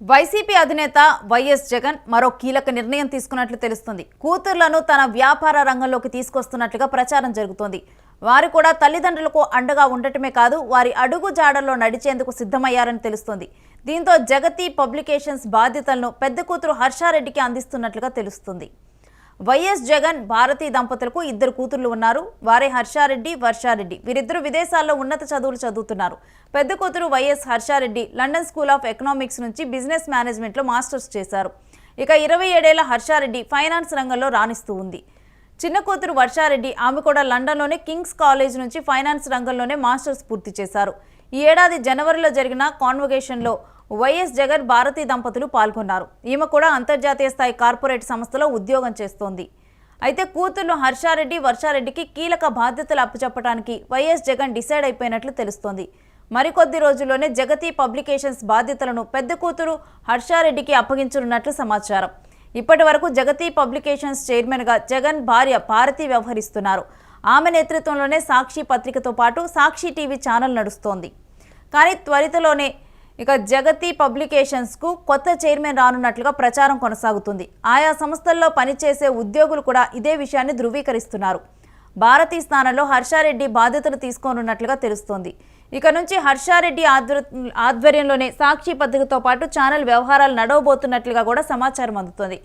YCP అధినేత YS Jagan మరో కీలక నిర్ణయం తీసుకున్నట్లు తెలుస్తుంది. కూతుర్లను తన వ్యాపార రంగంలోకి తీసుకొస్తున్నట్లుగా ప్రచారం జరుగుతోంది. వారు కూడా తల్లిదండ్రులకు అండగా ఉండటమే కాదు వారి అడుగు జాడల్లో నడిచేందుకు సిద్ధమయ్యారని తెలుస్తోంది. దీంతో జగతి పబ్లికేషన్స్ బాధ్యతలను పెద్ద కూతురు హర్షారెడ్డికి అందిస్తున్నట్లుగా తెలుస్తుంది. వైఎస్ జగన్ భారతీ దంపతులకు ఇద్దరు కూతుర్లు ఉన్నారు. వారే హర్షారెడ్డి వర్షారెడ్డి. వీరిద్దరూ విదేశాల్లో ఉన్నత చదువులు చదువుతున్నారు. పెద్ద కూతురు YS Harsha Reddy London School of Economics నుంచి బిజినెస్ మేనేజ్మెంట్లో మాస్టర్స్ చేశారు. ఇక ఇరవై ఏడేళ్ళ హర్షారెడ్డి ఫైనాన్స్ రంగంలో రాణిస్తూ ఉంది. చిన్న కూతురు వర్షారెడ్డి ఆమె కూడా లండన్లోనే కింగ్స్ కాలేజ్ నుంచి ఫైనాన్స్ రంగంలోనే మాస్టర్స్ పూర్తి చేశారు. ఈ ఏడాది జనవరిలో జరిగిన కాన్వకేషన్లో వైఎస్ జగన్ భారతీ దంపతులు పాల్గొన్నారు. ఈమె కూడా అంతర్జాతీయ స్థాయి కార్పొరేట్ సంస్థలో ఉద్యోగం చేస్తోంది. అయితే కూతుర్లు హర్షారెడ్డి వర్షారెడ్డికి కీలక బాధ్యతలు అప్పచెప్పడానికి వైఎస్ జగన్ డిసైడ్ అయిపోయినట్లు తెలుస్తోంది. మరికొద్ది రోజుల్లోనే జగతి పబ్లికేషన్స్ బాధ్యతలను పెద్ద కూతురు హర్షారెడ్డికి అప్పగించనున్నట్లు సమాచారం. ఇప్పటి వరకు జగతి పబ్లికేషన్స్ చైర్మన్గా జగన్ భార్య భారతి వ్యవహరిస్తున్నారు. ఆమె నేతృత్వంలోనే సాక్షి పత్రికతో పాటు సాక్షి టీవీ ఛానల్ నడుస్తోంది. కానీ త్వరితలోనే ఇక జగతి పబ్లికేషన్స్కు కొత్త చైర్మన్ రానున్నట్లుగా ప్రచారం కొనసాగుతుంది. ఆయా సంస్థల్లో పనిచేసే ఉద్యోగులు కూడా ఇదే విషయాన్ని ధృవీకరిస్తున్నారు. భారతీ స్థానంలో హర్షారెడ్డి బాధ్యతలు తీసుకోనున్నట్లుగా తెలుస్తోంది. ఇక నుంచి హర్షారెడ్డి ఆధ్వర్ ఆధ్వర్యంలోనే సాక్షి పత్రికతో పాటు ఛానల్ వ్యవహారాలు నడవబోతున్నట్లుగా కూడా సమాచారం అందుతోంది.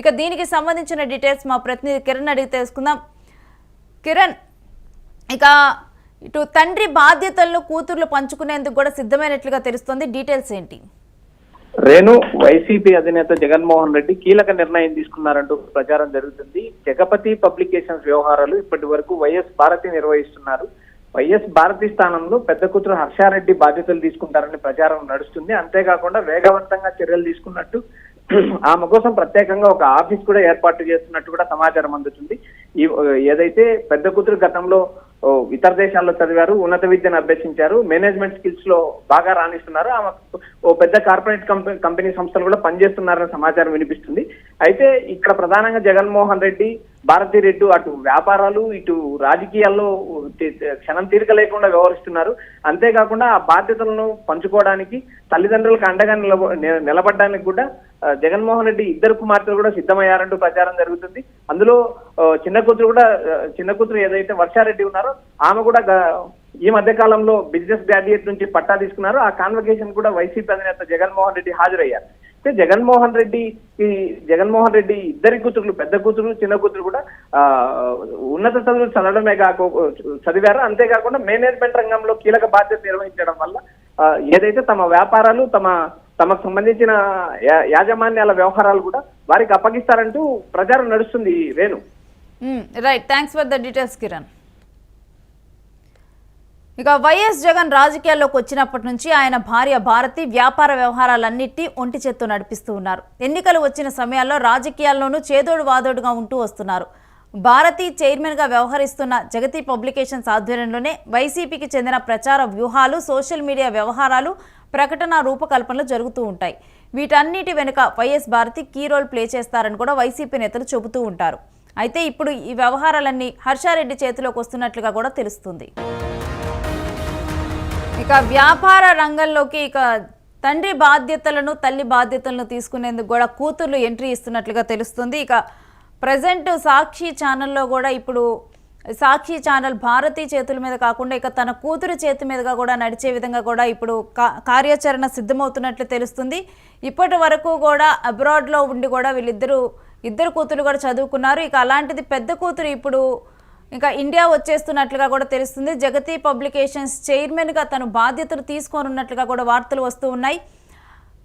ఇక దీనికి సంబంధించిన డీటెయిల్స్ మా ప్రతినిధి కిరణ్ అడిగి తెలుసుకుందాం. కిరణ్ ఇక ఇటు తండ్రి బాధ్యతలను కూతుర్లు పంచుకునేందుకు కూడా సిద్ధమైనట్లుగా తెలుస్తోంది. డీటెయిల్స్ ఏంటి? రేణు వైసీపీ అధినేత జగన్మోహన్ రెడ్డి కీలక నిర్ణయం తీసుకున్నారంటూ ప్రచారం జరుగుతుంది. జగపతి పబ్లికేషన్స్ వ్యవహారాలు ఇప్పటి వరకు వైఎస్ భారతి నిర్వహిస్తున్నారు. వైఎస్ భారతి స్థానంలో పెద్ద కూతురు హర్షారెడ్డి బాధ్యతలు తీసుకుంటారని ప్రచారం నడుస్తుంది. అంతేకాకుండా వేగవంతంగా చర్యలు తీసుకున్నట్టు ఆమె కోసం ప్రత్యేకంగా ఒక ఆఫీస్ కూడా ఏర్పాటు చేస్తున్నట్టు కూడా సమాచారం అందుతుంది. ఈ ఏదైతే పెద్ద కూతురు గతంలో ఇతర దేశాల్లో చదివారు ఉన్నత విద్యను అభ్యసించారు మేనేజ్మెంట్ స్కిల్స్లో బాగా రాణిస్తున్నారు ఆమె ఓ పెద్ద కార్పొరేట్ కంపెనీ కంపెనీ సంస్థలు కూడా పనిచేస్తున్నారనే సమాచారం వినిపిస్తుంది. అయితే ఇక్కడ ప్రధానంగా జగన్మోహన్ రెడ్డి భారతీ రెడ్డి అటు వ్యాపారాలు ఇటు రాజకీయాల్లో క్షణం తీరిక లేకుండా వ్యవహరిస్తున్నారు. అంతేకాకుండా ఆ బాధ్యతలను పంచుకోవడానికి తల్లిదండ్రులకు అండగా నిలబ నిలబడడానికి కూడా జగన్మోహన్ రెడ్డి ఇద్దరు కుమార్తెలు కూడా సిద్ధమయ్యారంటూ ప్రచారం జరుగుతుంది. అందులో చిన్న కూతురు కూడా చిన్న కూతురు ఏదైతే వర్షారెడ్డి ఉన్నారో ఆమె కూడా ఈ మధ్య కాలంలో బిజినెస్ గ్రాడ్యుయేట్ నుంచి పట్టా తీసుకున్నారు. ఆ కాన్వకేషన్ కూడా వైసీపీ అధినేత జగన్మోహన్ రెడ్డి హాజరయ్యారు. అయితే జగన్మోహన్ రెడ్డి ఈ జగన్మోహన్ రెడ్డి ఇద్దరి కూతురు పెద్ద కూతురు చిన్న కూతురు కూడా ఆ, ఉన్నత చదువులు చదవడమే కాక చదివారు. అంతేకాకుండా మేనేజ్మెంట్ రంగంలో కీలక బాధ్యత నిర్వహించడం వల్ల ఏదైతే తమ వ్యాపారాలు తమ తమకు సంబంధించిన యాజమాన్యాల వ్యవహారాలు కూడా వారికి అప్పగిస్తారంటూ ప్రచారం నడుస్తుంది Venu right. Thanks for the details Kiran. ఇక వైఎస్ జగన్ రాజకీయాల్లోకి వచ్చినప్పటి నుంచి ఆయన భార్య భారతి వ్యాపార వ్యవహారాలన్నింటినీ ఒంటి చేత్తో నడిపిస్తూ ఉన్నారు. ఎన్నికలు వచ్చిన సమయాల్లో రాజకీయాల్లోనూ చేదోడు వాదోడుగా ఉంటూ వస్తున్నారు. భారతి చైర్మన్గా వ్యవహరిస్తున్న జగతి పబ్లికేషన్స్ ఆధ్వర్యంలోనే వైసీపీకి చెందిన ప్రచార వ్యూహాలు సోషల్ మీడియా వ్యవహారాలు ప్రకటన రూపకల్పనలు జరుగుతూ ఉంటాయి. వీటన్నిటి వెనుక YS Bharathi key role play చేస్తారని కూడా వైసీపీ నేతలు చెబుతూ ఉంటారు. అయితే ఇప్పుడు ఈ వ్యవహారాలన్నీ హర్షారెడ్డి చేతిలోకి వస్తున్నట్లుగా కూడా తెలుస్తుంది. ఇక వ్యాపార రంగంలోకి ఇక తండ్రి బాధ్యతలను తల్లి బాధ్యతలను తీసుకునేందుకు కూడా కూతుర్లు ఎంట్రీ ఇస్తున్నట్లుగా తెలుస్తుంది. ఇక ప్రజెంట్ సాక్షి ఛానల్లో కూడా ఇప్పుడు సాక్షి ఛానల్ భారతి చేతుల మీద కాకుండా ఇక తన కూతురు చేతి మీదుగా కూడా నడిచే విధంగా కూడా ఇప్పుడు కార్యాచరణ సిద్ధమవుతున్నట్లు తెలుస్తుంది. ఇప్పటి వరకు కూడా అబ్రాడ్లో ఉండి కూడా వీళ్ళిద్దరూ ఇద్దరు కూతురు కూడా చదువుకున్నారు. ఇక అలాంటిది పెద్ద కూతురు ఇప్పుడు ఇంకా ఇండియా వచ్చేస్తున్నట్లుగా కూడా తెలుస్తుంది. జగతి పబ్లికేషన్స్ చైర్మన్గా తను బాధ్యతలు తీసుకోనున్నట్లుగా కూడా వార్తలు వస్తూ ఉన్నాయి.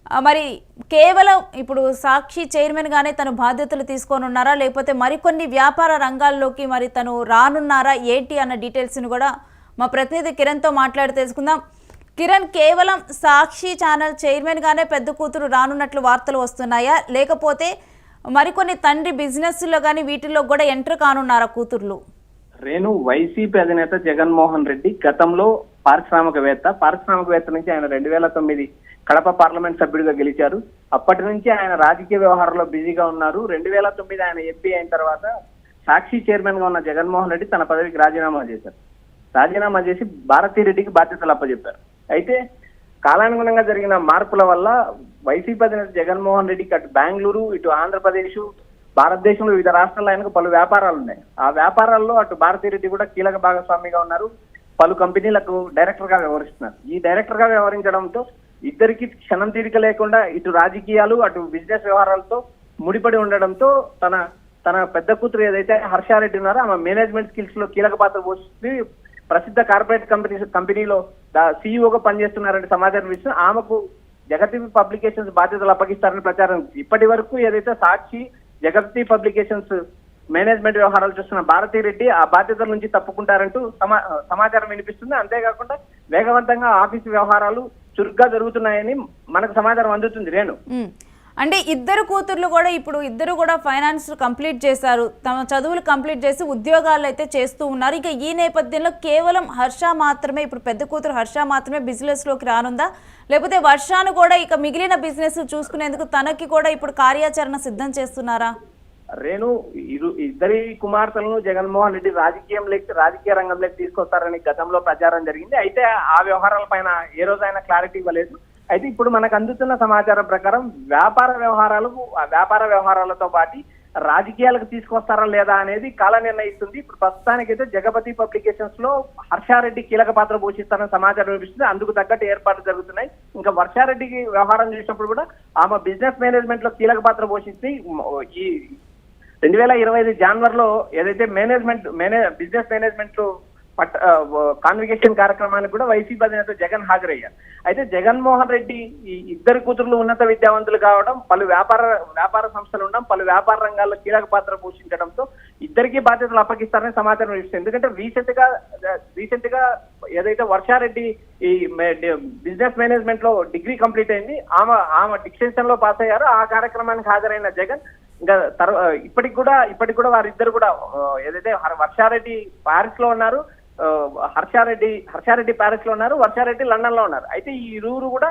మరి కేవలం ఇప్పుడు సాక్షి చైర్మన్గానే తను బాధ్యతలు తీసుకోనున్నారా లేకపోతే మరికొన్ని వ్యాపార రంగాల్లోకి మరి తను రానున్నారా? ఏంటి అన్న డీటెయిల్స్ని కూడా మా ప్రతినిధి కిరణ్తో మాట్లాడి తెలుసుకుందాం. కిరణ్ కేవలం సాక్షి ఛానల్ చైర్మన్గానే పెద్ద కూతురు రానున్నట్లు వార్తలు వస్తున్నాయా? లేకపోతే మరికొన్ని తండ్రి బిజినెస్లో కానీ వీటిల్లో కూడా ఎంటర్ కానున్నారా కూతుర్లు? రేణు వైసీపీ అధినేత జగన్మోహన్ రెడ్డి గతంలో పారిశ్రామికవేత్త. పారిశ్రామికవేత్త నుంచి ఆయన రెండు వేల తొమ్మిది కడప పార్లమెంట్ సభ్యుడిగా గెలిచారు. అప్పటి నుంచి ఆయన రాజకీయ వ్యవహారంలో బిజీగా ఉన్నారు. రెండు వేల తొమ్మిది ఆయన ఎంపీ అయిన తర్వాత సాక్షి చైర్మన్గా ఉన్న జగన్మోహన్ రెడ్డి తన పదవికి రాజీనామా చేశారు. రాజీనామా చేసి భారతీ రెడ్డికి బాధ్యతలు అప్పచెప్పారు అయితే కాలానుగుణంగా జరిగిన మార్పుల వల్ల వైసీపీ అధినేత జగన్మోహన్ రెడ్డికి అటు బెంగళూరు ఇటు ఆంధ్రప్రదేశ్ భారతదేశంలో వివిధ రాష్ట్రాల్లో ఆయనకు పలు వ్యాపారాలు ఉన్నాయి. ఆ వ్యాపారాల్లో అటు భారతీరెడ్డి కూడా కీలక భాగస్వామిగా ఉన్నారు. పలు కంపెనీలకు డైరెక్టర్గా వ్యవహరిస్తున్నారు. ఈ డైరెక్టర్గా వ్యవహరించడంతో ఇద్దరికి క్షణం తీరిక లేకుండా ఇటు రాజకీయాలు అటు బిజినెస్ వ్యవహారాలతో ముడిపడి ఉండడంతో తన తన పెద్ద కూతురు ఏదైతే హర్షారెడ్డి ఉన్నారో ఆమె మేనేజ్మెంట్ స్కిల్స్లో కీలక పాత్ర పోషిస్తుంది ప్రసిద్ధ కార్పొరేట్ కంపెనీ కంపెనీలో సీఈఓగా పనిచేస్తున్నారని సమాచారం ఇస్తూ ఆమెకు జగతి పబ్లికేషన్స్ బాధ్యతలు అప్పగిస్తారని ప్రచారం ఇప్పటి వరకు ఏదైతే సాక్షి జగతి పబ్లికేషన్స్ మేనేజ్మెంట్ వ్యవహారాలు చూస్తున్న భారతీ రెడ్డి ఆ బాధ్యతల నుంచి తప్పుకుంటారంటూ సమా సమాచారం వినిపిస్తుంది. అంతేకాకుండా వేగవంతంగా ఆఫీసు వ్యవహారాలు చురుగ్గా జరుగుతున్నాయని మనకు సమాచారం అందుతుంది రేణు. అంటే ఇద్దరు కూతుర్లు కూడా ఇప్పుడు ఇద్దరు కూడా ఫైనాన్స్ కంప్లీట్ చేశారు. తమ చదువులు కంప్లీట్ చేసి ఉద్యోగాలు అయితే చేస్తూ ఉన్నారు. ఇక ఈ నేపథ్యంలో కేవలం హర్ష మాత్రమే ఇప్పుడు పెద్ద కూతురు హర్ష మాత్రమే బిజినెస్లోకి రానుందా? లేకపోతే వర్షాను కూడా ఇక మిగిలిన బిజినెస్ చూసుకునేందుకు తనకి కూడా ఇప్పుడు కార్యాచరణ సిద్ధం చేస్తున్నారా? రేణు ఇరు ఇద్దరి కుమార్తెలను జగన్మోహన్ రెడ్డి రాజకీయంలోకి రాజకీయ రంగంలోకి తీసుకొస్తారని గతంలో ప్రచారం జరిగింది. అయితే ఆ వ్యవహారాల పైన ఏ రోజు క్లారిటీ ఇవ్వలేదు. అయితే ఇప్పుడు మనకు అందుతున్న సమాచారం ప్రకారం వ్యాపార వ్యవహారాలు వ్యాపార వ్యవహారాలతో పాటు రాజకీయాలకు తీసుకొస్తారా లేదా అనేది కాల నిర్ణయిస్తుంది. ఇప్పుడు ప్రస్తుతానికైతే జగపతి పబ్లికేషన్స్లో హర్షారెడ్డి కీలక పాత్ర పోషిస్తారని సమాచారం లభిస్తుంది. అందుకు తగ్గట్టు ఏర్పాట్లు జరుగుతున్నాయి. ఇంకా వర్షారెడ్డికి వ్యవహారం చూసినప్పుడు కూడా ఆమె బిజినెస్ మేనేజ్మెంట్లో కీలక పాత్ర పోషించి ఈ రెండు వేల ఇరవై ఐదు జనవరిలో ఏదైతే మేనేజ్మెంట్ మేనే బిజినెస్ మేనేజ్మెంట్ పట్ కాన్వికేషన్ కార్యక్రమానికి కూడా వైసీపీ అధినేత జగన్ హాజరయ్యారు. అయితే జగన్మోహన్ రెడ్డి ఈ ఇద్దరు కూతురులు ఉన్నత విద్యావంతులు కావడం పలు వ్యాపార వ్యాపార సంస్థలు ఉండడం పలు వ్యాపార రంగాల్లో కీలక పాత్ర పోషించడంతో ఇద్దరికి బాధ్యతలు అప్పగిస్తారని సమాచారం ఇస్తుంది. ఎందుకంటే రీసెంట్గా రీసెంట్గా ఏదైతే వర్షారెడ్డి ఈ బిజినెస్ మేనేజ్మెంట్లో డిగ్రీ కంప్లీట్ అయింది ఆమె ఆమె డిక్షన్లో పాస్ అయ్యారు. ఆ కార్యక్రమానికి హాజరైన జగన్ ఇంకా తర్వా ఇప్పటికి కూడా ఇప్పటికి కూడా వారిద్దరు కూడా ఏదైతే వర్షారెడ్డి పారిస్లో ఉన్నారు హర్షారెడ్డి హర్షారెడ్డి పారిస్లో ఉన్నారు వర్షారెడ్డి లండన్లో ఉన్నారు. అయితే ఈ ఇరువురు కూడా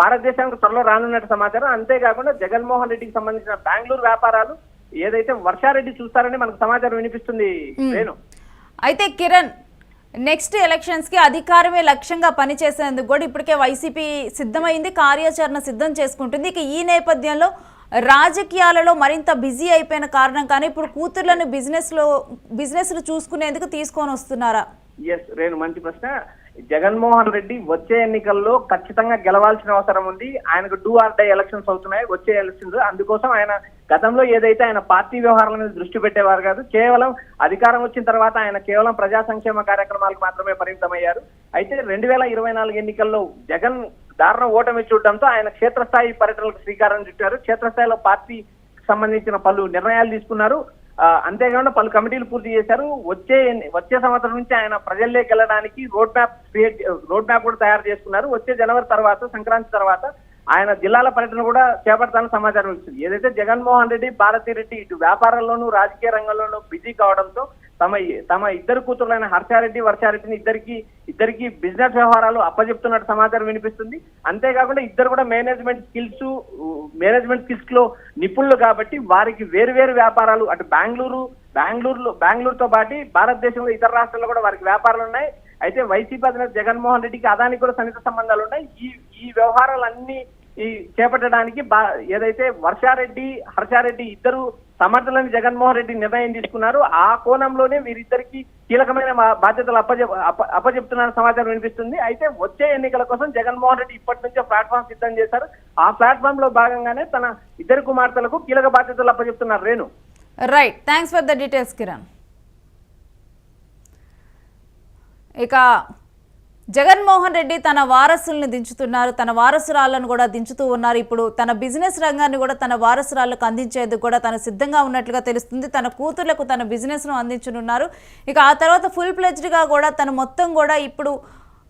భారతదేశానికి త్వరలో రానున్నట్టు సమాచారం. అంతేకాకుండా జగన్మోహన్ రెడ్డికి సంబంధించిన బెంగళూరు వ్యాపారాలు ఏదైతే వర్షారెడ్డి చూస్తారని మనకు సమాచారం వినిపిస్తుంది నేను అయితే కిరణ్ నెక్స్ట్ ఎలక్షన్స్కి అధికారమే లక్ష్యంగా పనిచేసేందుకు కూడా ఇప్పటికే వైసీపీ సిద్ధమైంది కార్యాచరణ సిద్ధం చేసుకుంటుంది. ఇక ఈ నేపథ్యంలో రాజకీయాలలో మరింత బిజీ అయిపోయిన కారణం కానీ ఇప్పుడు కూతుర్లను బిజినెస్లో బిజినెస్లు చూసుకునేందుకు తీసుకొని వస్తున్నారా? ఎస్ రేణు మంచి ప్రశ్న. జగన్మోహన్ రెడ్డి వచ్చే ఎన్నికల్లో ఖచ్చితంగా గెలవాల్సిన అవసరం ఉంది. ఆయనకు డూ ఆర్ డై ఎలక్షన్స్ అవుతున్నాయి వచ్చే ఎలక్షన్స్ అందుకోసం ఆయన గతంలో ఏదైతే ఆయన పార్టీ వ్యవహారాల మీద దృష్టి పెట్టేవారు కాదు కేవలం అధికారం వచ్చిన తర్వాత ఆయన కేవలం ప్రజా సంక్షేమ కార్యక్రమాలకు మాత్రమే పరిమితమయ్యారు. అయితే రెండు వేల ఇరవై నాలుగు ఎన్నికల్లో జగన్ దారుణ ఓటమి చూడడంతో ఆయన క్షేత్రస్థాయి పర్యటనలకు శ్రీకారం చుట్టారు. క్షేత్రస్థాయిలో పార్టీ సంబంధించిన పలు నిర్ణయాలు తీసుకున్నారు. అంతేకాకుండా పలు కమిటీలు పూర్తి చేశారు. వచ్చే వచ్చే సంవత్సరం నుంచి ఆయన ప్రజల్లోకి వెళ్ళడానికి road map create road map కూడా తయారు చేసుకున్నారు. వచ్చే జనవరి తర్వాత సంక్రాంతి తర్వాత ఆయన జిల్లాల పర్యటన కూడా చేపడతానని సమాచారం ఇచ్చింది ఏదైతే జగన్మోహన్ రెడ్డి భారతీ రెడ్డి ఇటు వ్యాపారంలోనూ రాజకీయ రంగంలోనూ బిజీ కావడంతో తమ తమ ఇద్దరు కూతురులైన హర్షారెడ్డి వర్షారెడ్డిని ఇద్దరికి ఇద్దరికి బిజినెస్ వ్యవహారాలు అప్పజెప్తున్నట్టు సమాచారం వినిపిస్తుంది. అంతేకాకుండా ఇద్దరు కూడా మేనేజ్మెంట్ స్కిల్స్ మేనేజ్మెంట్ స్కిల్స్లో నిపుణులు కాబట్టి వారికి వేరు వేరు వ్యాపారాలు అటు బెంగళూరు బెంగళూరులో బెంగళూరుతో పాటు భారతదేశంలో ఇతర రాష్ట్రాల్లో కూడా వారికి వ్యాపారాలు ఉన్నాయి. అయితే వైసీపీ అధినేత జగన్మోహన్ రెడ్డికి అదానికి కూడా సన్నిహిత సంబంధాలు ఉన్నాయి. ఈ ఈ వ్యవహారాలన్నీ ఈ చేపట్టడానికి బా ఏదైతే వర్షారెడ్డి హర్షారెడ్డి ఇద్దరు సమర్థులని జగన్మోహన్ రెడ్డి నిర్ణయం తీసుకున్నారు ఆ కోణంలోనే వీరిద్దరికి కీలకమైన బాధ్యతలు అప్పజె అప్పజెప్తున్న సమాచారం వినిపిస్తుంది. అయితే వచ్చే ఎన్నికల కోసం జగన్మోహన్ రెడ్డి ఇప్పటి నుంచే ప్లాట్ఫామ్ సిద్ధం చేశారు. ఆ ప్లాట్ఫామ్లో భాగంగానే తన ఇద్దరు కుమార్తెలకు కీలక బాధ్యతలు అప్పజెప్తున్నారు Renu. Right thanks for the details Kiran ఇక జగన్మోహన్ రెడ్డి తన వారసుల్ని దించుతున్నారు. తన వారసురాలను కూడా దించుతూ ఉన్నారు. ఇప్పుడు తన బిజినెస్ రంగాన్ని కూడా తన వారసురాలకు అందించేందుకు కూడా తను సిద్ధంగా ఉన్నట్లుగా తెలుస్తుంది. తన కూతుర్లకు తన బిజినెస్ను అందించనున్నారు. ఇక ఆ తర్వాత ఫుల్ ప్లెజ్డ్గా కూడా తను మొత్తం కూడా ఇప్పుడు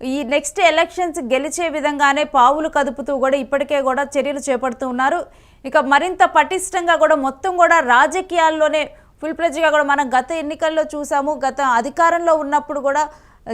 ఈ నెక్స్ట్ ఎలక్షన్స్ గెలిచే విధంగానే పావులు కదుపుతూ కూడా ఇప్పటికే కూడా చర్యలు చేపడుతూ ఉన్నారు. ఇక మరింత పటిష్టంగా కూడా మొత్తం కూడా రాజకీయాల్లోనే ఫుల్ ప్లెజ్గా కూడా మనం గత ఎన్నికల్లో చూసాము. గత అధికారంలో ఉన్నప్పుడు కూడా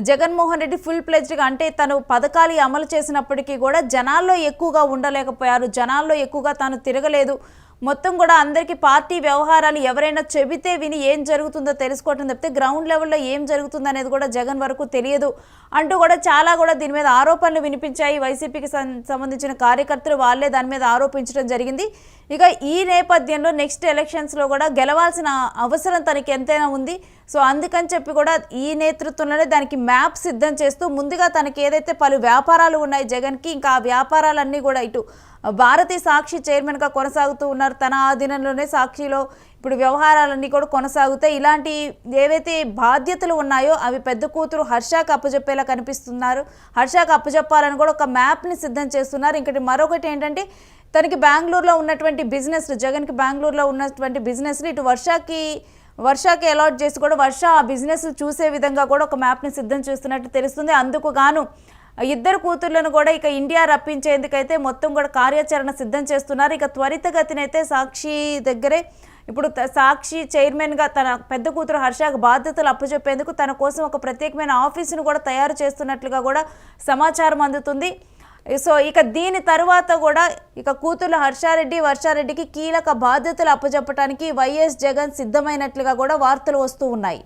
జగన్మోహన్ రెడ్డి ఫుల్ ప్లెజ్డ్గా అంటే తను పథకాలు అమలు చేసినప్పటికీ కూడా జనాల్లో ఎక్కువగా ఉండలేకపోయారు జనాల్లో ఎక్కువగా తాను తిరగలేదు. మొత్తం కూడా అందరికీ పార్టీ వ్యవహారాలు ఎవరైనా చెబితే విని ఏం జరుగుతుందో తెలుసుకోవటం తప్పితే గ్రౌండ్ లెవెల్లో ఏం జరుగుతుంది అనేది కూడా జగన్ వరకు తెలియదు. అంటూ కూడా చాలా కూడా దీని మీద ఆరోపణలు వినిపించాయి. వైసీపీకి సం- సంబంధించిన కార్యకర్తలు వాళ్ళే దాని మీద ఆరోపించడం జరిగింది. ఇక ఈ నేపథ్యంలో నెక్స్ట్ ఎలక్షన్స్లో కూడా గెలవాల్సిన అవసరం తనకి ఎంతైనా ఉంది. సో అందుకని చెప్పి కూడా ఈ నేతృత్వంలోనే దానికి మ్యాప్ సిద్ధం చేస్తూ ముందుగా తనకి ఏదైతే పలు వ్యాపారాలు ఉన్నాయి జగన్కి ఇంకా ఆ వ్యాపారాలన్నీ కూడా ఇటు భారతీ సాక్షి చైర్మన్గా కొనసాగుతూ ఉన్నారు. తన ఆధీనంలోనే సాక్షిలో ఇప్పుడు వ్యవహారాలన్నీ కూడా కొనసాగుతాయి ఇలాంటి ఏవైతే బాధ్యతలు ఉన్నాయో అవి పెద్ద కూతురు హర్షకు అప్పచెప్పేలా కనిపిస్తున్నారు. హర్షకు అప్పచెప్పాలని కూడా ఒక మ్యాప్ని సిద్ధం చేస్తున్నారు. ఇంకటి మరొకటి ఏంటంటే తనకి బెంగళూరులో ఉన్నటువంటి బిజినెస్ జగన్కి బెంగళూరులో ఉన్నటువంటి బిజినెస్లు ఇటు వర్షకి వర్షాకి అలాట్ చేసి కూడా వర్ష ఆ బిజినెస్ చూసే విధంగా కూడా ఒక మ్యాప్ని సిద్ధం చేస్తున్నట్టు తెలుస్తుంది. అందుకు గాను ఇద్దరు కూతుర్లను కూడా ఇక ఇండియా రప్పించేందుకైతే మొత్తం కూడా కార్యాచరణ సిద్ధం చేస్తున్నారు. ఇక త్వరితగతినైతే సాక్షి దగ్గరే ఇప్పుడు త- సాక్షి చైర్మన్గా తన పెద్ద కూతురు హర్షకు బాధ్యతలు అప్పచెప్పేందుకు తన కోసం ఒక ప్రత్యేకమైన ఆఫీసును కూడా తయారు చేస్తున్నట్లుగా కూడా సమాచారం అందుతుంది. సో ఇక దీని తర్వాత కూడా ఇక కూతురు హర్షారెడ్డి వర్షారెడ్డికి కీలక బాధ్యతలు అప్పచెప్పడానికి వైఎస్ జగన్ సిద్ధమైనట్లుగా కూడా వార్తలు వస్తూ ఉన్నాయి.